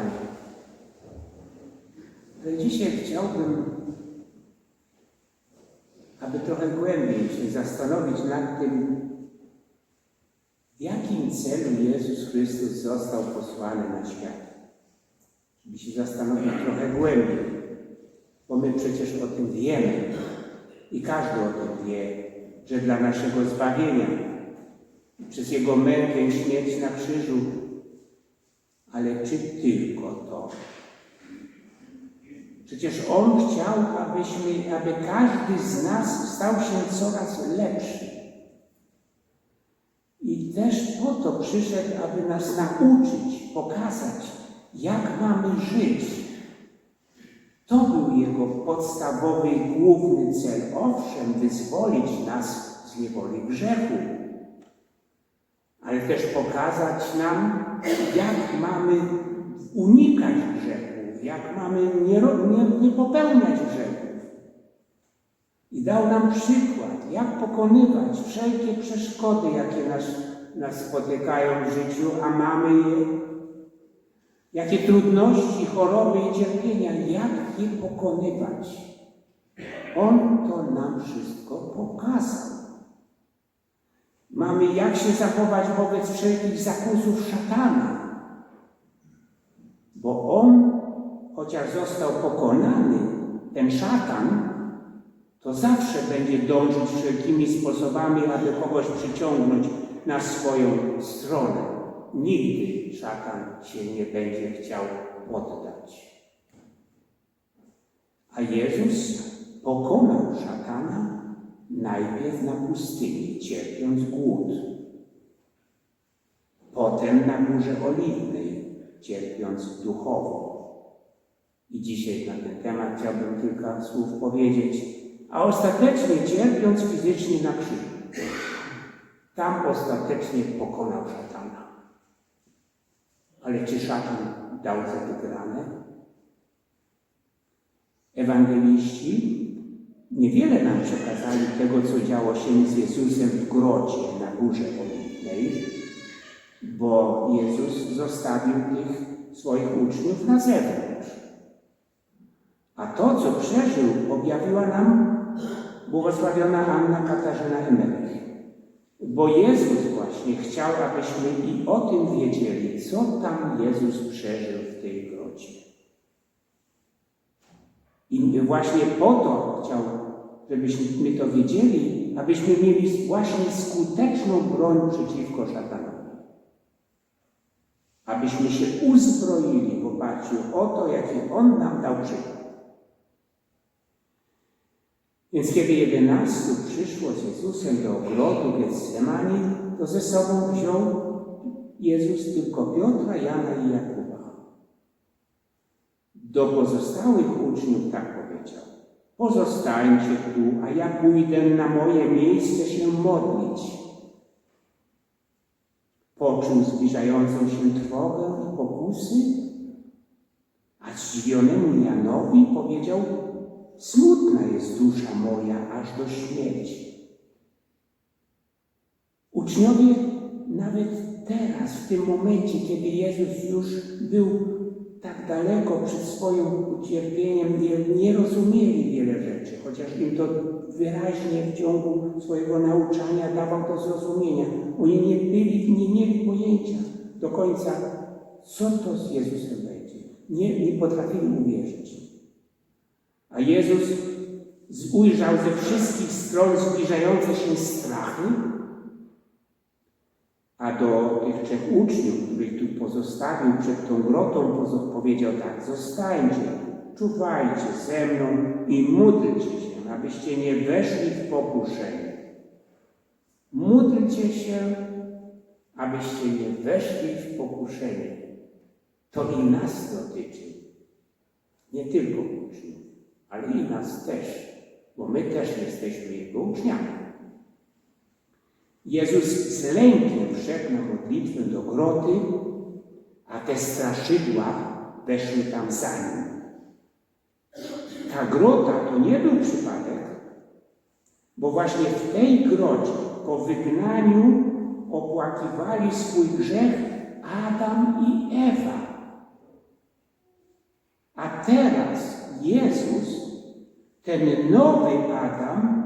sprawy. Dzisiaj chciałbym, aby trochę głębiej się zastanowić nad tym, w jakim celu Jezus Chrystus został posłany na świat. Żeby się zastanowić trochę głębiej, bo my przecież o tym wiemy i każdy o tym wie, że dla naszego zbawienia przez Jego mękę śmierć na krzyżu ale czy tylko to? Przecież On chciał, abyśmy, aby każdy z nas stał się coraz lepszy. I też po to przyszedł, aby nas nauczyć, pokazać, jak mamy żyć. To był Jego podstawowy główny cel. Owszem, wyzwolić nas z niewoli grzechu, ale też pokazać nam, jak mamy unikać grzechów, jak mamy nie, nie, nie popełniać grzechów. I dał nam przykład, jak pokonywać wszelkie przeszkody, jakie nas, nas spotykają w życiu, a mamy je. Jakie trudności, choroby i cierpienia, jak je pokonywać. On to nam wszystko pokazał. Mamy jak się zachować wobec wszelkich zakusów szatana. Bo on, chociaż został pokonany, ten szatan, to zawsze będzie dążyć wszelkimi sposobami, aby kogoś przyciągnąć na swoją stronę. Nigdy szatan się nie będzie chciał poddać. A Jezus pokonał szatana najpierw na pustyni, cierpiąc głód. Potem na Górze Oliwnej, cierpiąc duchowo. I dzisiaj na ten temat chciałbym kilka słów powiedzieć. A ostatecznie cierpiąc fizycznie na krzyżu. Tam ostatecznie pokonał szatana. Ale czy szatan dał za wygrane? Ewangeliści niewiele nam przekazali tego, co działo się z Jezusem w grocie na Górze Oliwnej, bo Jezus zostawił tych swoich uczniów na zewnątrz. A to, co przeżył, objawiła nam błogosławiona Anna Katarzyna Emeryk. Bo Jezus właśnie chciał, abyśmy i o tym wiedzieli, co tam Jezus przeżył w tej grocie. I właśnie po to chciał, żebyśmy to wiedzieli, abyśmy mieli właśnie skuteczną broń przeciwko szatanowi. Abyśmy się uzbroili w oparciu o to, jaki On nam dał przykład. Więc kiedy jedenastu przyszło z Jezusem do ogrodu Getsemani, to ze sobą wziął Jezus tylko Piotra, Jana i Jakuba. Do pozostałych uczniów tak powiedział. Pozostańcie tu, a ja pójdę na moje miejsce się modlić. Poczuł zbliżającą się trwogę i pokusy, a zdziwionemu Janowi powiedział, Smutna jest dusza moja aż do śmierci. Uczniowie nawet teraz, w tym momencie, kiedy Jezus już był daleko przed swoim ucierpieniem, nie, rozumieli wiele rzeczy, chociaż im to wyraźnie w ciągu swojego nauczania dawał do zrozumienia. Oni nie byli, nie mieli pojęcia do końca, co to z Jezusem będzie. Nie, nie potrafili uwierzyć. A Jezus ujrzał ze wszystkich stron zbliżające się strachy, a do tych trzech uczniów, których tu pozostawił przed tą grotą, powiedział tak, zostańcie, czuwajcie ze mną i módlcie się, abyście nie weszli w pokuszenie. Módlcie się, abyście nie weszli w pokuszenie. To i nas dotyczy, nie tylko uczniów ale i nas też, bo my też jesteśmy Jego uczniami. Jezus z lękiem wszedł na modlitwę do groty, a te straszydła weszły tam za nim. Ta grota to nie był przypadek, bo właśnie w tej grocie po wygnaniu opłakiwali swój grzech Adam i Ewa. A teraz Jezus ten nowy Adam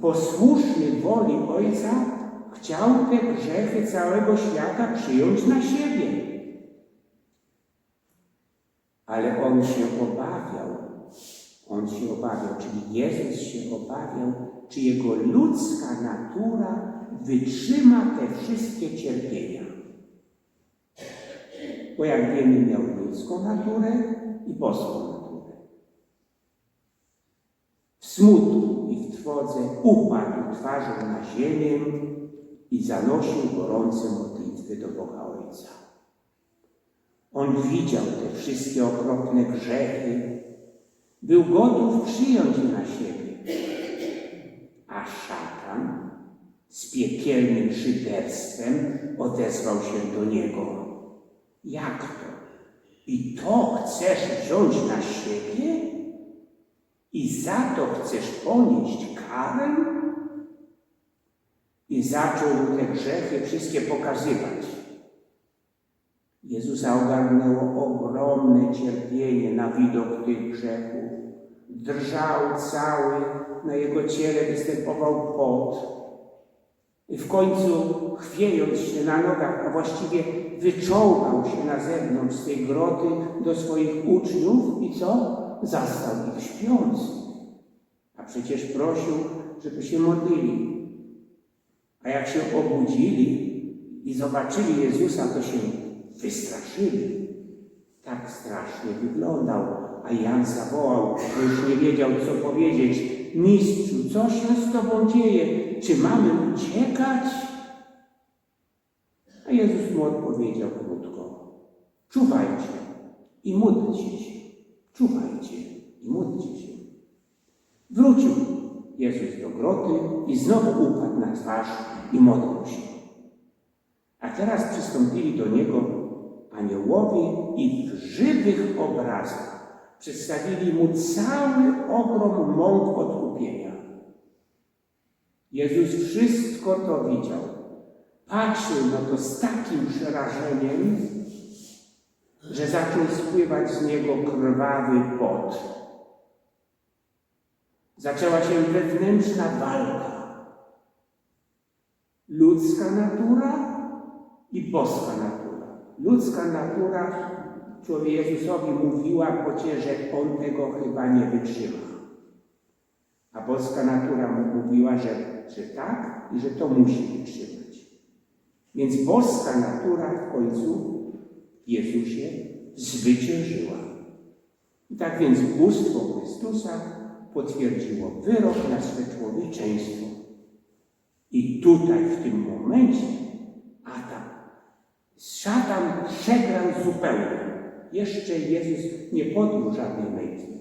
posłuszny woli Ojca, chciał te grzechy całego świata przyjąć na siebie. Ale on się obawiał, on się obawiał, czyli Jezus się obawiał, czy jego ludzka natura wytrzyma te wszystkie cierpienia. Bo jak wiemy, miał ludzką naturę i boską naturę. W smutku i w trwodze upadł twarzą na ziemię i zanosił gorące modlitwy do Boga Ojca. On widział te wszystkie okropne grzechy, był gotów przyjąć je na siebie. A szatan z piekielnym szyderstwem odezwał się do niego. Jak to? I to chcesz wziąć na siebie? I za to chcesz ponieść karę? I zaczął te grzechy wszystkie pokazywać. Jezusa ogarnęło ogromne cierpienie na widok tych grzechów. Drżał cały, na jego ciele występował pot. I w końcu, chwiejąc się na nogach, a właściwie wyczołgał się na zewnątrz z tej groty do swoich uczniów i co? Zastał ich śpiących. A przecież prosił, żeby się modlili. A jak się obudzili i zobaczyli Jezusa, to się wystraszyli. Tak strasznie wyglądał, a Jan zawołał, bo już nie wiedział, co powiedzieć. Mistrzu, co się z Tobą dzieje? Czy mamy uciekać? A Jezus mu odpowiedział krótko. Czuwajcie i módlcie się. Czuwajcie i módlcie się. Wrócił Jezus do groty i znowu upadł na twarz i modlił się. A teraz przystąpili do niego aniołowie i w żywych obrazach przedstawili mu cały ogrom mąk odkupienia. Jezus wszystko to widział. Patrzył na to z takim przerażeniem, że zaczął spływać z niego krwawy pot. Zaczęła się wewnętrzna walka. Ludzka natura i boska natura. Ludzka natura człowiek Jezusowi mówiła że on tego chyba nie wytrzyma. A boska natura mu mówiła, że, że tak i że to musi wytrzymać. Więc boska natura w końcu Jezusie zwyciężyła. I tak więc bóstwo Chrystusa potwierdziło wyrok na swe człowieczeństwo. I tutaj, w tym momencie, Adam, szatan przegrał zupełnie. Jeszcze Jezus nie podjął żadnej męki,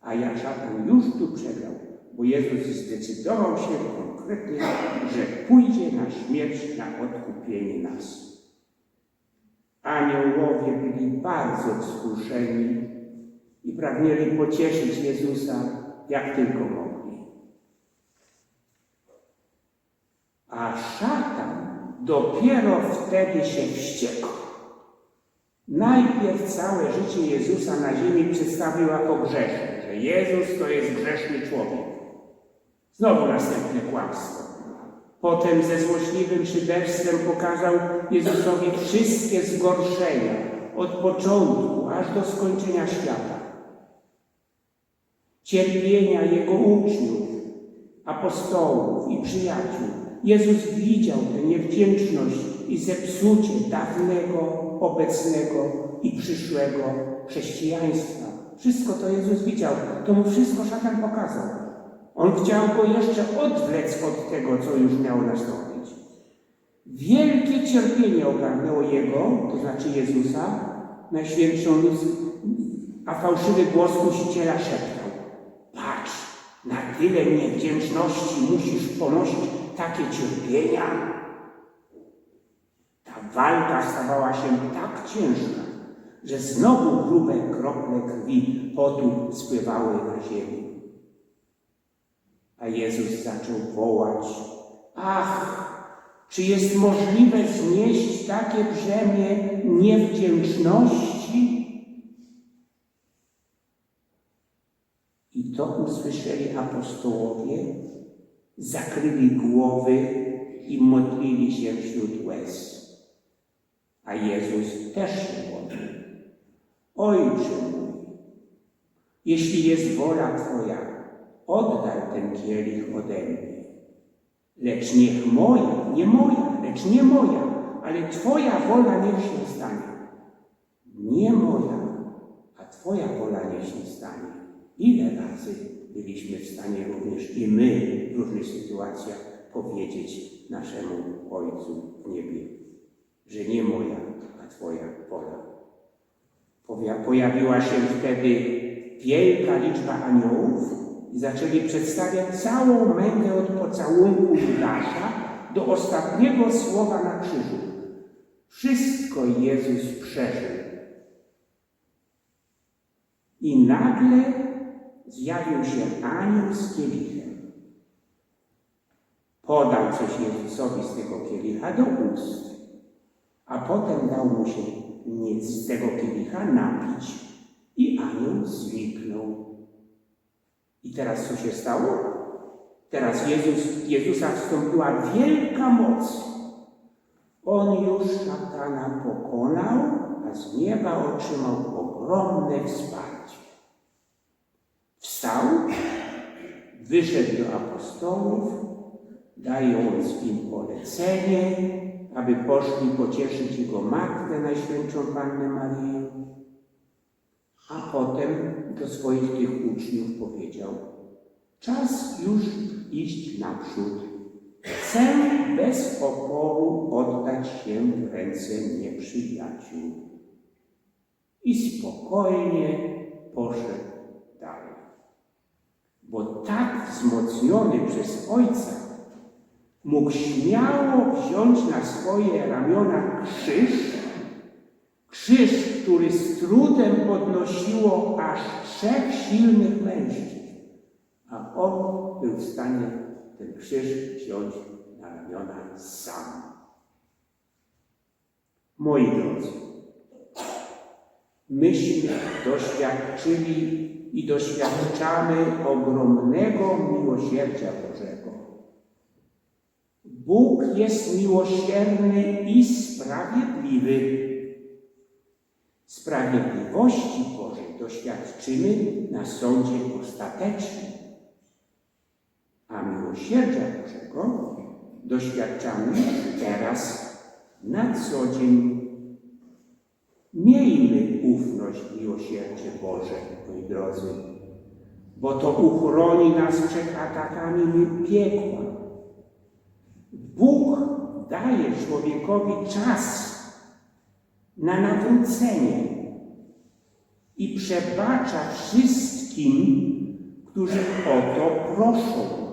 a ja szatan już tu przegrał, bo Jezus zdecydował się konkretnie, że pójdzie na śmierć, na odkupienie nas. Aniołowie byli bardzo wzruszeni i pragnęli pocieszyć Jezusa, jak tylko mogli. A szatan dopiero wtedy się wściekł. Najpierw całe życie Jezusa na ziemi przedstawił jako grzeszny, że Jezus to jest grzeszny człowiek. Znowu następne kłamstwo. Potem ze złośliwym szyderstwem pokazał Jezusowi wszystkie zgorszenia od początku aż do skończenia świata. Cierpienia Jego uczniów, apostołów i przyjaciół. Jezus widział tę niewdzięczność i zepsucie dawnego, obecnego i przyszłego chrześcijaństwa. Wszystko to Jezus widział. To mu wszystko szatan pokazał. On chciał go jeszcze odwlec od tego, co już miało nastąpić. Wielkie cierpienie ogarnęło Jego, to znaczy Jezusa, Najświętszą a fałszywy głos kusiciela szeptał. Tyle niewdzięczności musisz ponosić takie cierpienia. Ta walka stawała się tak ciężka, że znowu grube krople krwi potu spływały na ziemię. A Jezus zaczął wołać: Ach, czy jest możliwe znieść takie brzemię niewdzięczności? I to usłyszeli apostołowie zakryli głowy i modlili się wśród łez. A Jezus też się modlił. Ojcze mój, jeśli jest wola Twoja, oddaj ten kielich ode mnie. Lecz niech moja, nie moja, lecz nie moja, ale Twoja wola niech się stanie. Nie moja, a Twoja wola niech się stanie. Ile razy byliśmy w stanie również i my w różnych sytuacjach powiedzieć naszemu Ojcu w niebie, że nie moja, a Twoja wola. Pojawiła się wtedy wielka liczba aniołów i zaczęli przedstawiać całą mękę od pocałunku Judasza do ostatniego słowa na krzyżu. Wszystko Jezus przeżył. I nagle zjawił się anioł z kielichem. Podał coś Jezusowi z tego kielicha do ust, a potem dał mu się nic z tego kielicha napić i anioł zniknął. I teraz co się stało? Teraz Jezus, Jezusa wstąpiła wielka moc. On już szatana pokonał, a z nieba otrzymał ogromne wsparcie. Wstał, wyszedł do apostołów, dając im polecenie, aby poszli pocieszyć Jego Matkę Najświętszą Pannę Marię. A potem do swoich tych uczniów powiedział, czas już iść naprzód. Chcę bez oporu oddać się w ręce nieprzyjaciół. I spokojnie poszedł. Bo tak wzmocniony przez Ojca mógł śmiało wziąć na swoje ramiona krzyż, krzyż, który z trudem podnosiło aż trzech silnych mężczyzn, a on był w stanie ten krzyż wziąć na ramiona sam. Moi drodzy, myśmy doświadczyli i doświadczamy ogromnego miłosierdzia Bożego. Bóg jest miłosierny i sprawiedliwy. Sprawiedliwości Bożej doświadczymy na sądzie ostatecznym, a miłosierdzia Bożego doświadczamy teraz na co dzień. Miejmy ufność miłosierdzie Boże, moi drodzy, bo to uchroni nas przed atakami piekła. Bóg daje człowiekowi czas na nawrócenie i przebacza wszystkim, którzy o to proszą.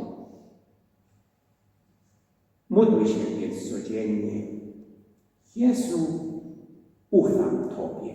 Módlmy się więc codziennie. Jezu, ufam Tobie.